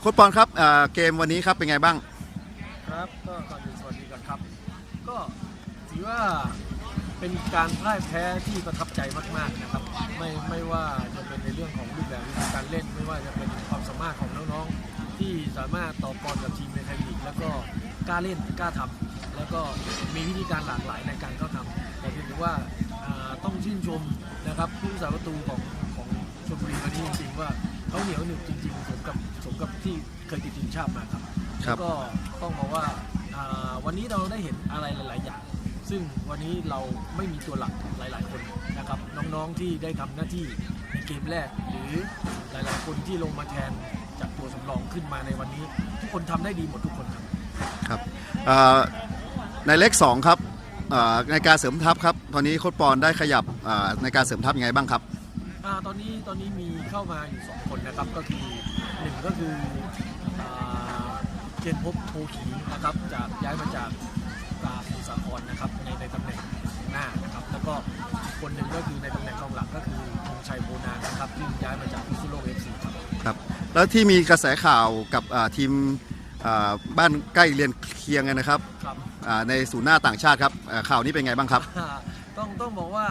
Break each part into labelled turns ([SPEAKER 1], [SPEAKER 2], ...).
[SPEAKER 1] โค้ชปอนครับเกมวันนี้ครับเป็นไงบ้าง
[SPEAKER 2] ครับก็ก่อนอื่นสวัสดีก่อนครับ ก็ถือว่าเป็นการพ่ายแพ้ที่ประทับใจมากๆนะครับ ไม่ไม่ว่าจะเป็นในเรื่องของรูปแบบวิธีการเล่น ไม่ว่าจะเป็นความสามารถของน้องๆ ที่สามารถต่อกรกับทีมในไทยลีกแล้วก็กล้าเล่นกล้าทำแล้วก็มีวิธีการหลากหลายในการเข้าทำแต่ถือว่าอ่าต้องชื่นชมนะครับผู้รักษาประตูของของชลบุรีวันนี้จริงๆว่าเขาเหนียวหนึบจริงๆสมกับส เคยติดทีมชาติมาครับ
[SPEAKER 1] ครับ
[SPEAKER 2] แล้วก็ต้องบอกว่าอ่าวันนี้เราได้เห็นอะไรหลาย ๆ อย่าง ซึ่งวันนี้เราไม่มีตัวหลักหลาย ๆ คนนะครับน้อง ๆ ที่ได้ทำหน้าที่ในเกมแรก หรือหลาย ๆ คนที่ลงมาแทนจากตัวสำรองขึ้นมาในวันนี้ ทุกคนทำได้ดีหมดทุกคนครับ
[SPEAKER 1] ครับอ่าในเลขสองครับอ่าในการเสริมทัพครับ ตอนนี้โค้ชปอนได้ขยับอ่าในการเสริมทัพยังไงบ้างครับ
[SPEAKER 2] อาตอนนี้ตอนนี้มีเข้ามาอยู่ 2 คนนะครับก็คือหนึ่งก็คืออ่า เจนพบโพขีนะครับจากย้ายมาจากกาสมุทรสาครนะครับในในตำแหน่งหน้านะครับ แล้วก็อีกคนหนึ่งก็คือในตำแหน่งกองหลังก็คือธงชัยโพนานนะครับที่ย้ายมาจากพิษณุโลกเอฟซีครับ
[SPEAKER 1] ครับ แล้วที่มีกระแสข่าวกับอ่าทีมอ่าบ้านใกล้เรียนเคียงกันนะครับ
[SPEAKER 2] ครับ
[SPEAKER 1] อ่าในศูนย์หน้าต่างชาติครับอ่าข่าวนี้เป็นไงบ้างครับ
[SPEAKER 2] ต้องต้องบอกว่า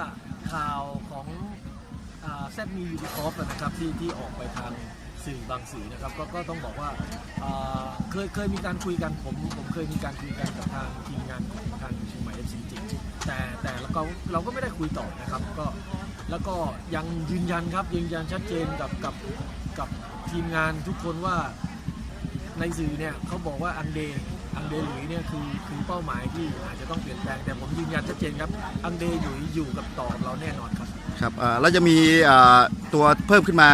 [SPEAKER 2] ข่าวของแซดมียูทูคอฟนะครับที่ที่ออกไปทาง สื่อบางสื่อนะครับก็ก็ต้องบอกว่าอ่าเคยเคยมีการคุยกันผมผมเคยมีการคุยกันกับทางทีมงานของทางเชียงใหม่เอฟซีจริงแต่แต่เราก็เราก็ไม่ได้คุยต่อนะครับก็แล้วก็ยังยืนยันครับยืนยันชัดเจนกับกับกับทีมงานทุกคนว่าในสื่อเนี่ยเขาบอกว่าอังเดอังเดหลุยเนี่ยคือคือเป้าหมายที่อาจจะต้องเปลี่ยนแปลงแต่ผมยืนยันชัดเจนครับอังเดหลุยอยู่กับต่อบเราแน่นอนครับ
[SPEAKER 1] ครับอ่าแล้วจะมีตัวเพิ่มขึ้นมา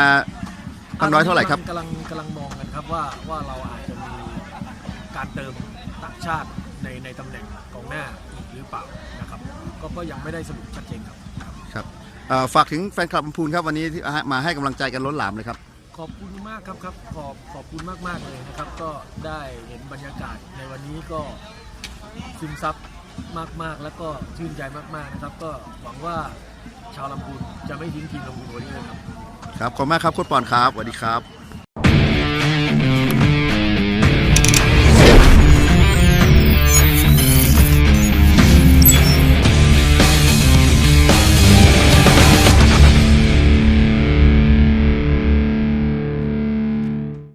[SPEAKER 1] ตั้งน้อยเท่าไหร่ครับ
[SPEAKER 2] กำลังกำลังมองกันครับว่าว่าเราอาจจะมีการเติมต่างชาติในในตำแหน่งกองหน้าอีกหรือเปล่านะครับ ก็ก็ยังไม่ได้สรุปชัดเจนครับ
[SPEAKER 1] ครับอ่าฝากถึงแฟนคลับลำพูนครับวันนี้ที่มาให้กำลังใจกันล้นหลามเลยครับ
[SPEAKER 2] ขอบคุณมากครับครับขอบขอบคุณมากมากๆเลยนะครับ ก็ได้เห็นบรรยากาศในวันนี้ก็ซึมซับมากๆ แล้วก็ชื่นใจมากๆนะครับ ก็หวังว่าชาวลำพูนจะไม่ทิ้งทีมลำพูนวันนี้เลยครับ
[SPEAKER 1] ครับขอบคุณมากครับโคตรปอนครับสวัสดีครับ